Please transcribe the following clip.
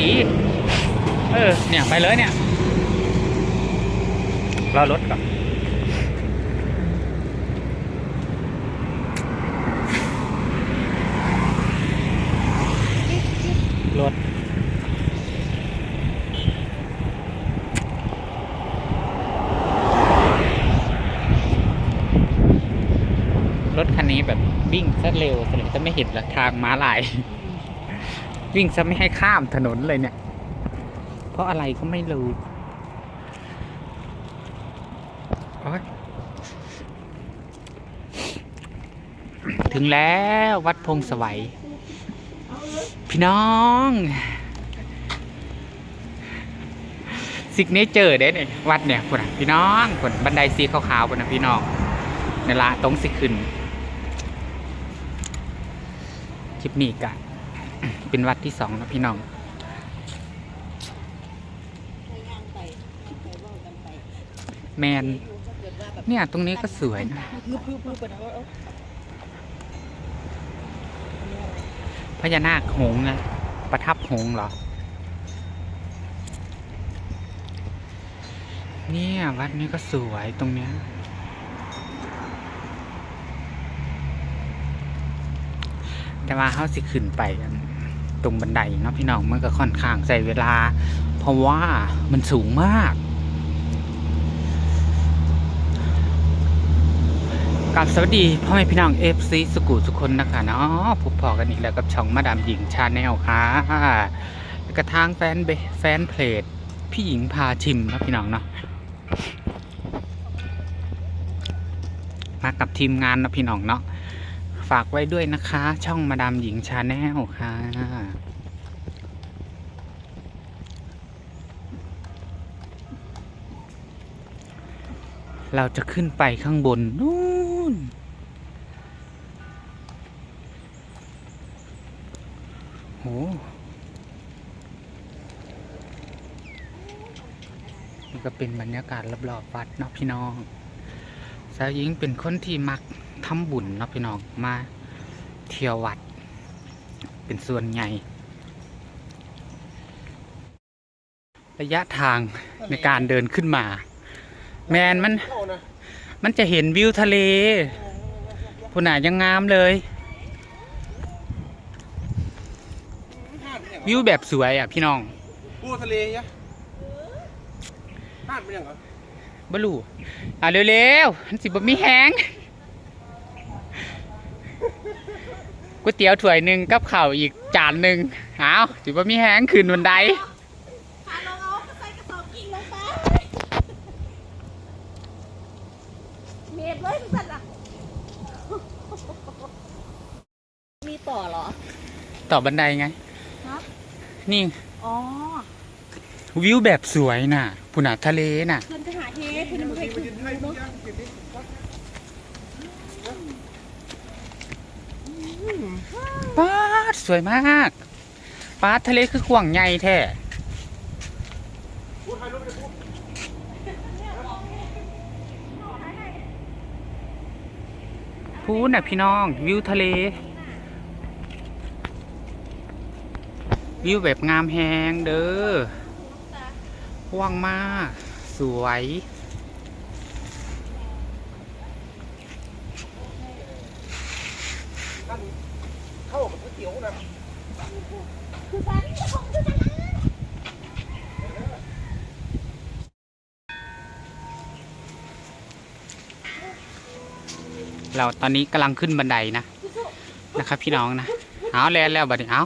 ดี เออ เนี่ย ไปเลยเนี่ย รอรถก่อนรถรถคันนี้แบบวิ่งซะเร็วซะเลยจะไม่เห็นหรอกทางม้าลาย วิ่งซะไม่ให้ข้ามถนนเลยเนี่ย เพราะอะไรก็ไม่รู้ถึงแล้ววัดพงสวัย พี่น้องซิกเนเจอร์เด้เนี่ยวัดเนี่ยคนพี่น้องคนบันไดสีขาวๆคนนะพี่น้องในละตรงสิขึ้น คลิปนี้กะ เป็นวัดที่สองนะพี่น้องแมนเนี่ยตรงนี้ก็สวยนะพญานาคหงนะประทับหงเหรอ เนี่ยวัดนี้ก็สวยตรงเนี้ย แต่ว่าเขาสิขึ้นไปตรงบันไดเนาะพี่น้องมันก็ค่อนข้างใช้เวลา เพราะว่ามันสูงมากกับสวัสดีพ่อแม่พี่น้องเอฟซีสกุสุคนนะคะเนาะพบพอกันอีกแล้วกับช่องมาดามหญิงชาแนลค่ะแล้วก็ทางแฟนเบแฟนเพจพี่หญิงพาชิมนะพี่น้องเนาะมากับทีมงานนะพี่น้องเนาะ ฝากไว้ด้วยนะคะ ช่องมาดามหญิงชาแนลค่ะ เราจะขึ้นไปข้างบนนู่น โหนี่ก็เป็นบรรยากาศรอบๆวัดเนาะพี่น้อง สาวหญิงเป็นคนที่มัก ทำบุญเนาะพี่น้องมาเที่ยววัด เป็นส่วนใหญ่ ระยะทางในการเดินขึ้นมา แมนมัน มันจะเห็นวิวทะเลผู้หนายังงามเลย วิวแบบสวยอะพี่น้องปูทะเลยะน่านเป็นยังไงบลูอะเร็วๆมันสิบ่มีแหง ก๋วยเตี๋ยวถ้วยหนึ่งกับข้าวอีกจานหนึ่งเอาสิบ่มีแหงขึ้นบันไดพาน้องเอาใส่กระสอบกิ่งลงไปเมตรเลยสัตว์อะมีต่อเหรอ ต่อบันไดไงครับนี่อ๋อวิวแบบสวยน่ะผู้หนาทะเลน่ะ เพื่อนไปหาเทสเพื่อนไปขุดดูเนาะ ป้าดสวยมากป้าดทะเลคือกว้างใหญ่แท้พูดน่ะพี่น้องวิวทะเล วิวแบบงามแหงเด้อกว้างมาก สวย เข้ากับก๋วยเตี๋ยวนะคือการที่จะของคือกันนะเราตอนนี้กำลังขึ้นบันไดนะนะครับพี่น้องนะเอาแล้วแล้วบัดนี้เอา